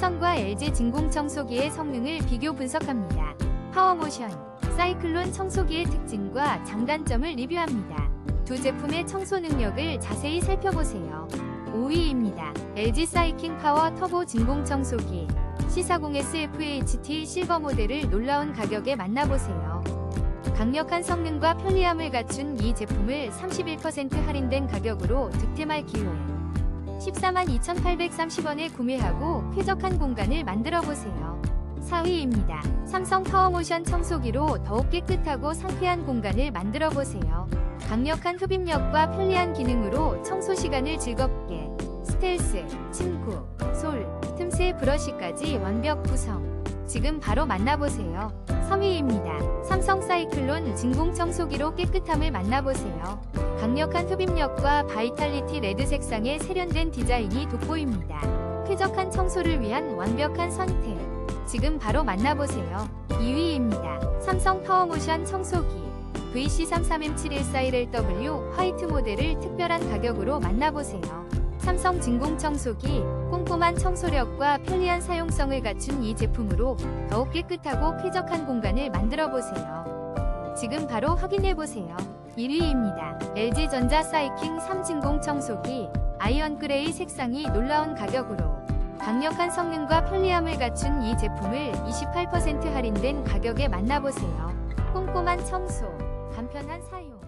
삼성과 LG 진공청소기의 성능을 비교 분석합니다. 파워모션, 사이클론 청소기의 특징과 장단점을 리뷰합니다. 두 제품의 청소 능력을 자세히 살펴보세요. 5위입니다. LG 사이킹 파워 터보 진공청소기 C40S FHT 실버 모델을 놀라운 가격에 만나보세요. 강력한 성능과 편리함을 갖춘 이 제품을 31% 할인된 가격으로 득템할 기회. 142,830원에 구매하고 쾌적한 공간을 만들어 보세요. 4위입니다. 삼성 파워모션 청소기로 더욱 깨끗하고 상쾌한 공간을 만들어 보세요. 강력한 흡입력과 편리한 기능으로 청소 시간을 즐겁게 스텔스, 침구, 솔, 틈새 브러쉬까지 완벽 구성. 지금 바로 만나보세요. 3위입니다. 삼성 사이클론 진공 청소기로 깨끗함을 만나보세요. 강력한 흡입력과 바이탈리티 레드 색상의 세련된 디자인이 돋보입니다. 쾌적한 청소를 위한 완벽한 선택. 지금 바로 만나보세요. 2위입니다. 삼성 파워모션 청소기 VC33M7141LW 화이트 모델을 특별한 가격으로 만나보세요. 삼성 진공 청소기 꼼꼼한 청소력과 편리한 사용성을 갖춘 이 제품으로 더욱 깨끗하고 쾌적한 공간을 만들어 보세요. 지금 바로 확인해 보세요. 1위입니다. LG전자 사이킹 3진공 청소기 아이언 그레이 색상이 놀라운 가격으로 강력한 성능과 편리함을 갖춘 이 제품을 28% 할인된 가격에 만나보세요. 꼼꼼한 청소, 간편한 사용.